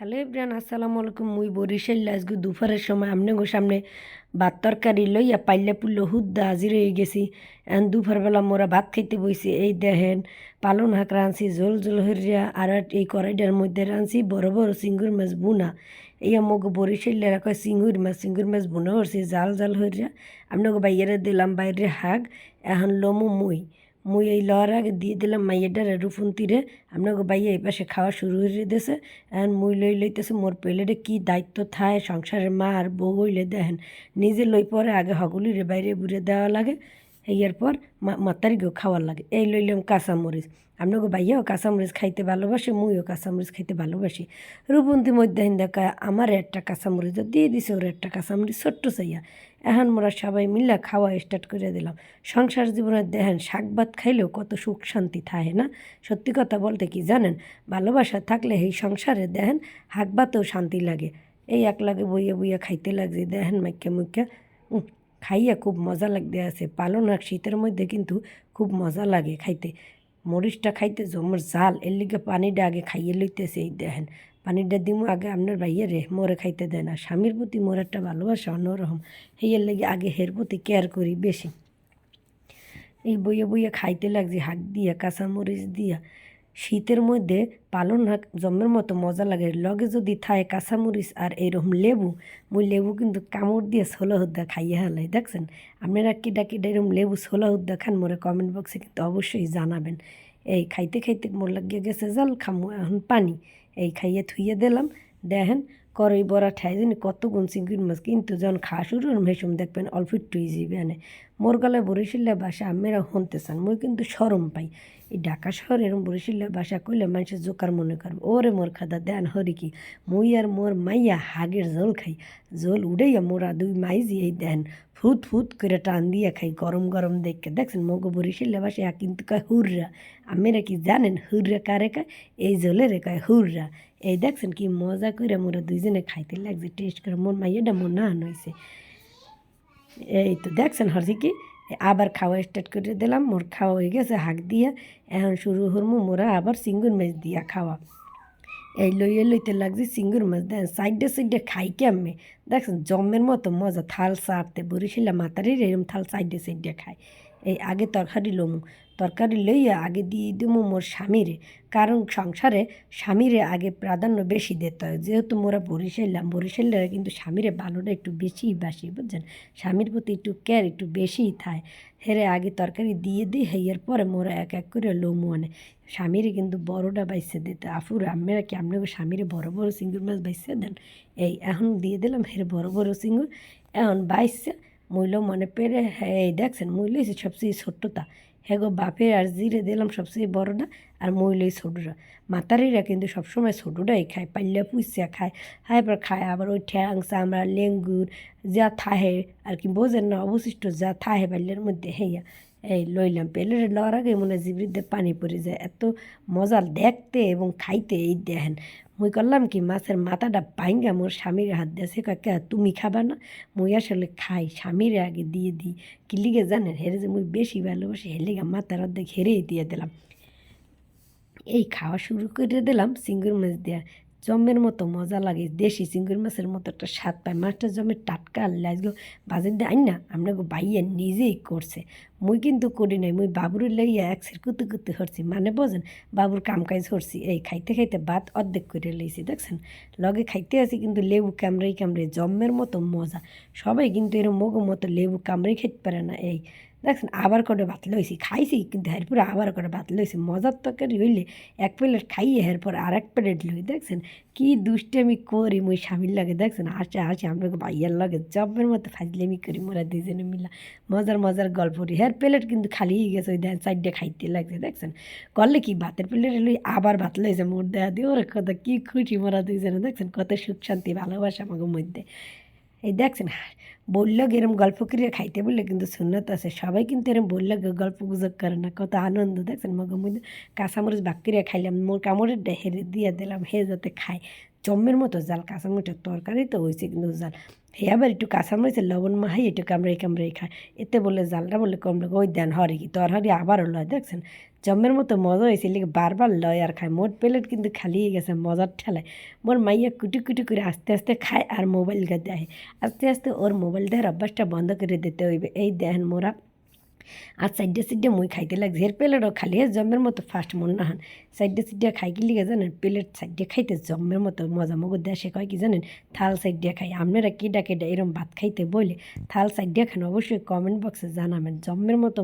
Hello Ibran আসসালামু আলাইকুম। মুই বরিশাল, আজকে দুপুরের সময় আপনাকে সামনে ভাত তরকারি লইয়া পাইলে পুল্লো হুদ্দা হাজির হয়ে গেছি। এখন দুপুরবেলা মোরা ভাত খাইতে বইছি। এই দেখেন পালন শাক রাঁধছি জোল জোল হরিয়া আর এই কড়াইটার মধ্যে রাঁধছি বড় বড় চিঙ্গুর মাছ বুনা এই আমাকে বরিশালের কয় চিঙ্গুর মাছ চিঙ্গুর মাছ বুনা করছি জাল জাল হরিয়া আপনাকে বাইরে দিলাম বাইরে হাক এখন লমু মুই। মুই এই লওয়ার আগে দিয়ে দিলাম, মাইয়েটার রুফুন তীরে আপনাকে বাইয়ে এই পাশে খাওয়া শুরু হয়ে দিয়েছে এখন মুই লই লইতেছে, মোর পেলেরে কি দায়িত্ব থায়, সংসারের মা আর বউ হইলে দেখেন। নিজে লই পরে আগে হগুলিরে বাইরে বুড়ে দেওয়া লাগে এর পর মাতারিকেও খাওয়ার লাগে। এই লইলাম কাঁচামরিচ। আপনাকে বাইয়াও কাঁচামরিচ খাইতে ভালোবাসে, মুইও কাঁচামরিচ খাইতে ভালোবাসি। রূপন্তী মধ্যে দেখা আমার একটা কাঁচামরিচ দিয়ে দিছে, ওর একটা কাঁচামরিচ ছোট্ট চাইয়া। এখন মোরা সবাই মিলে খাওয়া স্টার্ট করে দিলাম। সংসার জীবনে দেখেন, শাক ভাত খাইলেও কত সুখ শান্তি থাকে না? সত্যি কথা বলতে কি জানেন? ভালোবাসা থাকলে এই সংসারে দেখেন, হাক ভাতেও শান্তি লাগে। এই এক লাগে বইয়া বইয়া খাইতে লাগছে, দেখেন মাইকা মুখা খাইয়া খুব মজা লাগতে আছে। পালন আর শীতের মধ্যে কিন্তু খুব মজা লাগে খাইতে। মরিচটা খাইতে জমর জাল এর লিগে পানিটা আগে খাইয়ে লইতেছে, এই দেখেন। পানিটা দিমু, আগে আপনার ভাইয়া রে মোরে খাইতে দেয় না। স্বামীর প্রতি মোর একটা ভালোবাসা অন্যরকম। হেয়ের লেগে আগে হের প্রতি কেয়ার করি বেশি। এই বইয়ে বইয়ে খাইতে লাগছে, হাক দিয়া, কাঁচামরিচ দিয়া। শীতের মধ্যে পালন শাক জমের মতো মজা লাগে। লগে যদি থায় কাঁচামরিচ আর এইরকম লেবু, মুই লেবু কিন্তু কামড় দিয়ে ছোলা হুদ্দা খাইয়ে হালাই। দেখছেন? আপনারা কিডা কিডা এরকম লেবু, ছোলা হুদ্দা খান, মোরে কমেন্ট বক্সে কিন্তু অবশ্যই জানাবেন। এই খাইতে খাইতে মোর লাগিয়ে গেছে, জল খামু, এখন পানি। এই খাইয়ে থুইয়ে দিলাম। দেখেন করই বড়া ঠাই জানি, কত গুণ চিংড়ি মাছ। কিন্তু যখন খাওয়া শুরু হেসম দেখবেন অল্প একটু যাবে আনে। মোর গলায় বরিশিল্লা বাসা, আমেরা শুনতে চান, মই কিন্তু সরম পাই। এই ঢাকা শহরে এরম বরিশাল্লা বাসা কইলে মানুষের জোকার মনে করবে, ওরে মোর খাদা, দেন হরি কি? মুই আর মোর মাইয়া হাগের জল খাই। জল উড়াইয়া মোরা দুই মাইজি এই দেন। ফুত ফুত করে টান দিয়া খাই, গরম গরম দেখে। দেখছেন মগো বরিশিল্লা বাসা কিন্তু কয় হুররা। আমেরা কি জানেন হুররা কারে কয়? এই জলেরে কয় হুররা। এই দেখছেন কি মজা করে মোরা দুইজনে খাইতে লাগছে টেস্ট করে। মোর মাইয়াটা মন না হয়েছে এই তো দেখছেন হরছি কি? আবার খাওয়া স্টার্ট করে দিলাম, মোর খাওয়া হয়ে গেছে, হাক দিয়া। এখন শুরু হরমু মোরা আবার সিঙ্গুর মাছ দিয়া খাওয়া। এই লইয়ে লইতে লাগছে সিঙ্গুর মাছ, দেন সাইডে সাইডে খাই কেমনে দেখছেন, জমের মতো মজা, থাল সারতে বরিশালা মাতারির এরম থাল সাইডে সাইডে খায়। এই আগে তরকারি লমু। তরকারি লইয়া আগে দিয়ে দিমু মোর স্বামীরে। কারণ সংসারে স্বামীরে আগে প্রাধান্য বেশি দিতে হয়। যেহেতু মোরা বরিশাইলাম, বরিশাইলারা কিন্তু স্বামীরে ভালোটা একটু বেশিই বাসি, বুঝছেন? স্বামীর প্রতি একটু কেয়ার একটু বেশিই থাকে হেরে আগে তরকারি দিয়ে দিই হেয়ার পরে মোরা এক এক করে লমু আনে। স্বামীরে কিন্তু বড়টা বাইসে দিতে। আফুর আমরা কি আপনাকে স্বামীরে বড় বড় সিঙ্গুর মাছ বাইসে দেন? এই, এখন দিয়ে দিলাম হেরে বড় বড় সিঙ্গুর। এখন বাইসে মূল্য মনে পেরে হ্যাঁ এই দেখছেন হচ্ছে সবচেয়ে ছোট্টতা। হ্যাঁ গো, বাপের আর জিরে দিলাম সবচেয়ে বড়টা আর মহিলাই ছোটোটা। মাতারিরা কিন্তু সবসময় ছোটোটাই খায়, পাল্লা পুষিয়া খায় হ্যাঁ এবার খায় আবার ওই ঠ্যাং, চামড়া, লেঙ্গুর, যা থাহে, আর কি বোঝেন না, অবশিষ্ট যা থাহে পাল্লের মধ্যে হেয়া এই লইলাম, পেলের লওয়ার আগে মনে জিবরিতে পানি পড়ে যায়, এত মজা দেখতে এবং খাইতে, এই দেখেন। মুই করলাম কি, মাছের মাথাটা পাইঙ্গা মোর স্বামীর হাত দিয়ে সে কাকে তুমি খাবা না? মুই আসলে খাই, স্বামীর আগে দিয়ে দিই। কি লিগে জানেন, হেরে যে মুই বেশি ভালোবাসি হেলিগা মাথার অর্ধেক হেরেই দিয়ে দিলাম। এই খাওয়া শুরু করে দিলাম সিঙ্গুর মাছ দেওয়া জমের মতো মজা লাগে। দেশি চিংড়ি মাছের মতো একটা স্বাদ পায়। মাছটা জমে টাটকা আজকে বাজার দিয়ে আইন না আপনাকে বাইয়া নিজেই করছে। মুই কিন্তু করি নাই, মুই বাবুর লইয়া এক সের কুতু কুতু হরছি। মানে বোঝেন, বাবুর কাম কাজ হরছি। এই খাইতে খাইতে ভাত অর্ধেক করে লইছি, দেখছেন? লগে খাইতে আছি কিন্তু লেবু কামড়াই কামড়ে জমের মতো মজা। সবাই কিন্তু এরম মগো মতো লেবু কামড়াই খেতে পারে না, এই দেখছেন, আবার করে ভাত লইছি, খাইছি, কিন্তু এরপর আবার করে ভাত লইছি। মজার তরকারি হইলে এক প্লেট খাইয়ে এরপর আর এক প্লেট লই, দেখছেন? কি দুষ্টামি করি মুই স্বামীর লাগে, দেখছেন? হাসে হাসে আমরা ভাইয়ার লাগে জবের মতো ফাজলেমি করি মোরা দুজনে মিলা। মজার মজার গল্প করি। হের প্লেট কিন্তু খালি হয়ে গেছে, ওই দেন সাইডে খাইতে লাগছে, দেখছেন? করলে কি ভাতের প্লেট লই আবার ভাত লইছে, মোর দেয়া দিয়ে, ওর কথা, কি খুশি মোরা দুজনে দেখছেন? কত সুখ শান্তি, ভালোবাসা আমাকে মধ্যে। এই দেখছেন, বলল এরম গল্প করিয়া খাইতে বললে, কিন্তু সুন্নত আছে। সবাই কিন্তু এরম বললে গল্প গুজব করে না, কত আনন্দ। দেখছেন মগের মধ্যে কাঁচামরিচ বাক খাইলাম, মোর কামড়ের হেরে দিয়ে দিলাম, হে যাতে খায়। চম্মের মতো জাল, কাঁচামরিচের তরকারি তো হয়েছে কিন্তু জাল। হে আবার একটু কাঁচামরিচের লবণ মাহাই একটু কামড়াই কামড়াই খায়। এতে বলে জালটা বলে কম লাগে ওই দেন, হরে কি তরহারি আবার হলো দেখছেন জম্মের মতো মজা হয়েছে লিগে বারবার লয় আর খায়। মোর প্লেট কিন্তু খালিয়ে গেছে মজার ঠেলায়। মোর মাইয়া কুটি কুটি করে আস্তে আস্তে খায় আর মোবাইল দেয় আস্তে আস্তে ওর মোবাইল দেওয়ার অভ্যাসটা বন্ধ করে দিতে হইবে। এই দেখেন মোরা। আর সাইডে সাইডে মুই খাইতে লাগছে। এর প্লেটও খালি হে জম্মের মতো ফার্স্ট মন না হান সাইডে সাইডে খাই কি লিগে জানেন প্লেট সাইডে খাইতে জম্মের মতো মজা। মগো দেশে কয় কি জানেন? থাল সাইডে খাই। আপনারা কেডা কেডা এরম ভাত খাইতে বলে থাল সাইডে খান অবশ্যই কমেন্ট বক্সে জানাবেন। জম্মের মতো